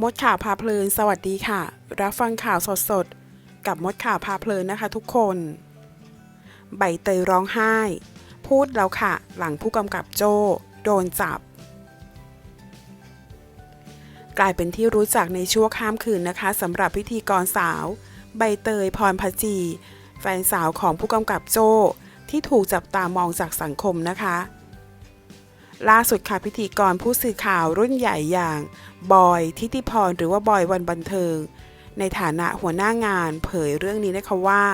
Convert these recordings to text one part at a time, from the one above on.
มดข่าวพาเพลิน สวัสดีค่ะ รับฟังข่าวสดๆกับมดข่าวพาเพลินนะคะทุกคน ใบเตยร้องไห้ พูดแล้วค่ะ หลังผู้กำกับโจ้โดนจับ กลายเป็นที่รู้จักในชั่วข้ามคืนนะคะสำหรับพิธีกรสาว ใบเตยพรพจี แฟนสาวของผู้กำกับโจ้ที่ถูกจับตามองจากสังคมนะคะ ล่าสุดค่ะพิธีกรผู้สื่อข่าวรุ่นใหญ่อย่าง บอยทิติพรหรือว่าบอยวันบันเทิง ในฐานะหัวหน้างานเผยเรื่องนี้นะคะว่า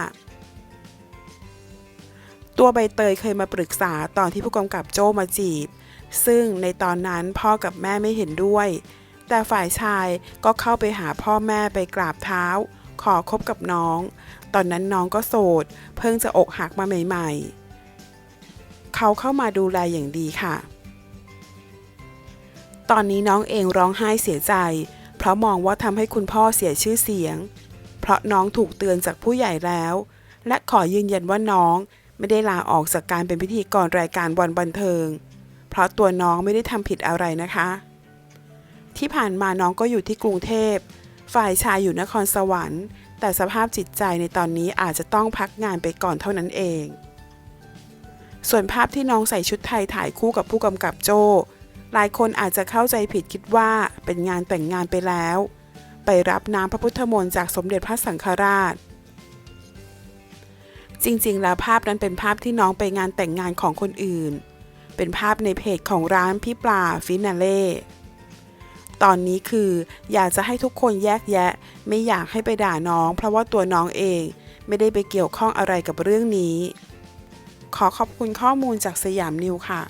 ตัวใบเตยเคยมาปรึกษาตอนที่ผู้กำกับโจมาจีบ ซึ่งในตอนนั้นพ่อกับแม่ไม่เห็นด้วย แต่ฝ่ายชายก็เข้าไปหาพ่อแม่ไปกราบเท้า ขอคบกับน้อง ตอนนั้นน้องก็โสด เพิ่งจะอกหักมาใหม่ ๆเขาเข้ามาดูแลอย่างดีค่ะ ตอนนี้น้องเองร้องไห้เสียใจ เพราะมองว่าทำให้คุณพ่อเสียชื่อเสียง เพราะน้องถูกเตือนจากผู้ใหญ่แล้ว และขอยืนยันว่าน้องไม่ได้ลาออกจากการเป็นพิธีกรรายการวันบันเทิง เพราะตัวน้องไม่ได้ทำผิดอะไรนะคะ ที่ผ่านมาน้องก็อยู่ที่กรุงเทพ ฝ่ายชายอยู่นครสวรรค์ แต่สภาพจิตใจในตอนนี้อาจจะต้องพักงานไปก่อนเท่านั้นเอง ส่วนภาพที่น้องใส่ชุดไทยถ่ายคู่กับผู้กำกับโจ้ หลายคนอาจจะเข้าใจผิดคิดว่าเป็นงานแต่งงานไปแล้ว ไปรับน้ำพระพุทธมนต์จากสมเด็จพระสังฆราช จริงๆ แล้วภาพนั้นเป็นภาพที่น้องไปงานแต่งงานของคนอื่น เป็นภาพในเพจของร้านพี่ปลาฟินาเล่ตอนนี้คืออยากจะให้ทุกคนแยกแยะ ไม่อยากให้ไปด่าน้อง เพราะว่าตัวน้องเองไม่ได้ไปเกี่ยวข้องอะไรกับเรื่องนี้ ขอขอบคุณข้อมูลจากสยามนิวค่ะ